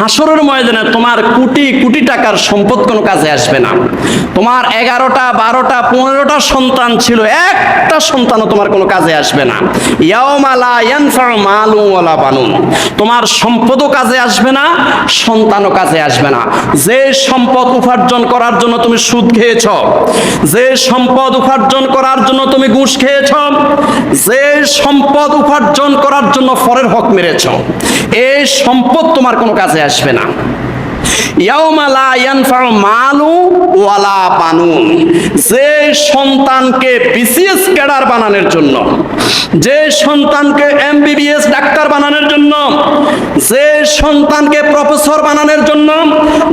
হাসরের ময়দানে তোমার কোটি কোটি টাকার সম্পদ কোনো কাজে আসবে না। তোমার এগারোটা, বারোটা, পনেরোটা সন্তান ছিল, একটা সন্তানও তোমার কোনো কাজে আসবে না। বানুন। তোমার সম্পদও কাজে আসবে না, সন্তানও কাজে আসবে না। যে সম্পদ উপার্জন করার জন্য তুমি সুদ খেয়েছ, যে সম্পদ উপার্জন করার জন্য তুমি ঘুষ খেয়েছ, যে সম্পদ উপার্জন করার জন্য ফরের হক মেরেছ। এই সম্পদ তোমার কোনো কাজে আসবে না। যে সন্তানকে বিসিএস ক্যাডার বানানোর জন্য, যে সন্তানকে এমবিবিএস ডাক্তার বানানোর জন্য, যে সন্তানকে প্রফেসর বানানোর জন্য,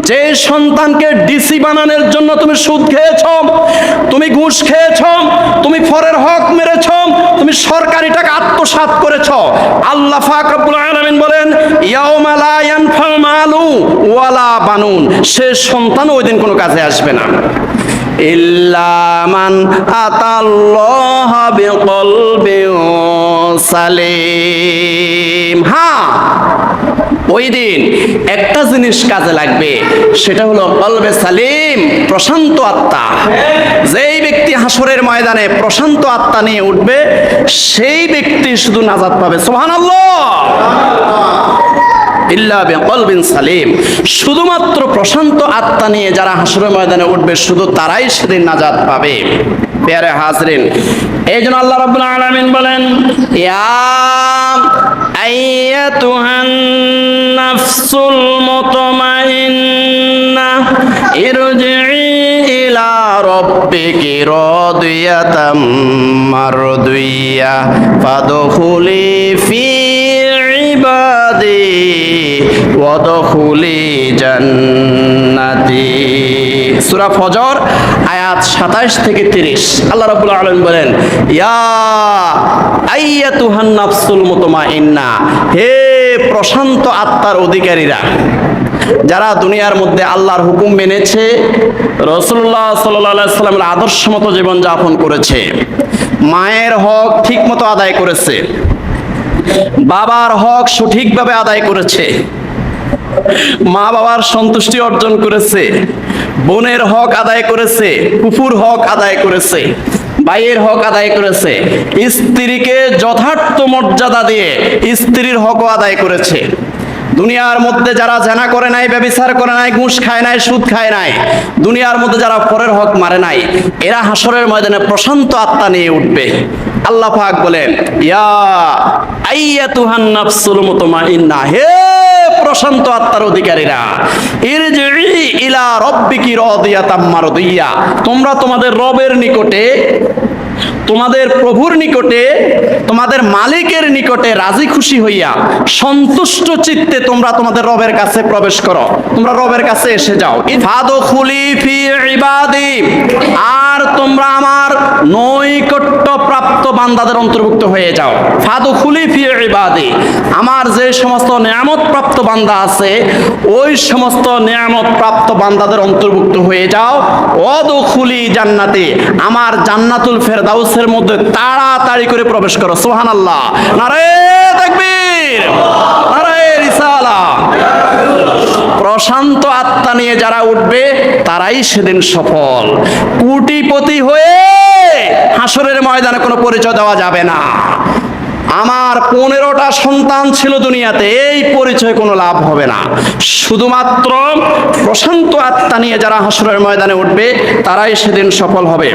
যে সন্তানকে ডিসি বানানোর জন্য তুমি সুদ খেয়েছ, তুমি ঘুষ খেয়েছ, তুমি ফরের হক মেরেছ, তুমি সরকারি টাকা আত্মসাৎ করেছ। আল্লাহ ফাক রব্বুল আলামিন বলেন মালু ওয়ালা বানুন। সে সন্তান ওই দিন কোনো কাজে আসবে না। ইল্লামান আতাল্লাহ বিকল্পে সালিম। হ্যাঁ ওই দিন একটা জিনিস কাজে লাগবে, সেটা হলো কলবে সালিম, প্রশান্ত আত্মা। যেই ব্যক্তি হাসরের ময়দানে প্রশান্ত আত্মা নিয়ে উঠবে, সেই ব্যক্তি শুধু নাজাদ পাবে। বিকলবিন সালিম। শুধুমাত্র প্রশান্ত আত্মা নিয়ে যারা হাসরের ময়দানে উঠবে, শুধু তারাই সেদিন নাজাত পাবে। পেয়ারে হাজরিন, এই জন্য আল্লাহ রাব্বুল আলামিন বলেন, ইয়া আইয়াতুহান নাফসুল ফি ইবাদি ফজর, আয়াত 27 থেকে 30 আল্লাহ রাব্বুল বলেন, ইয়া আইয়াতুহান নাফসুল মুতমাইন্না, হে প্রশান্ত আত্মার অধিকারীরা, যারা দুনিয়ার মধ্যে আল্লাহর হুকুম মেনেছে রসুল্লাহ সাল্লাহ সাল্লামের আদর্শ মতো জীবনযাপন করেছে, মায়ের হক ঠিক মতো আদায় করেছে, বাবার হক সঠিকভাবে আদায় করেছে মা বাবার সন্তুষ্টি অর্জন করেছে, বোনের হক আদায় করেছে কুকুর হক আদায় করেছে ভাইয়ের হক আদায় করেছে। স্ত্রীকে যথার্থ মর্যাদা দিয়ে স্ত্রীর হকও আদায় করেছে। দুনিয়ার মধ্যে যারা জানা করে নাই, ব্যবিচার করে নাই, ঘুষ খায় নাই, সুদ খায় নাই, দুনিয়ার মধ্যে যারা পরের হক মারে নাই, এরা হাসরের ময়দানে প্রশান্ত আত্মা নিয়ে উঠবে। আল্লাহ পাক বলেন, ইয়া আইয়াতুহান নাফসুল মুতমাইন্না হে প্রশান্ত আত্মার অধিকারীরা ইরজিই ইলা রাব্বিকি রাদিয়াতাম মারদিয়া তোমরা তোমাদের রবের নিকটে তোমাদের প্রভুর নিকটে, তোমাদের মালিকের নিকটে রাজি খুশি হইয়া সন্তুষ্ট চিত্তে তোমরা তোমাদের রবের কাছে প্রবেশ করো। তোমরা রবের কাছে এসে যাও। আর তোমরা আমার নৈকট্য প্রাপ্ত বান্দাদের অন্তর্ভুক্ত হয়ে যাও। ফাদখুলি ফি ইবাদি। আমার যে সমস্ত নিয়ামত প্রাপ্ত বান্দা আছে, ওই সমস্ত নিয়ামত প্রাপ্ত বান্দাদের অন্তর্ভুক্ত হয়ে যাও। অদখুলি জান্নাতে। আমার জান্নাতুল ফেরদাউসের মধ্যে তাড়াতাড়ি করে প্রবেশ করো। সুহান আল্লাহ নারে রিসালা। প্রশান্ত আত্মা নিয়ে যারা উঠবে, তারাই সেদিন সফল। কুটিপতি হয়ে হাসরের ময়দানে কোনো পরিচয় দেওয়া যাবে না। আমার পনেরোটা সন্তান ছিল দুনিয়াতে, এই পরিচয় কোনো লাভ হবে না। শুধুমাত্র প্রশান্ত আত্মা নিয়ে যারা হাসরের ময়দানে উঠবে, তারাই সেদিন সফল হবে।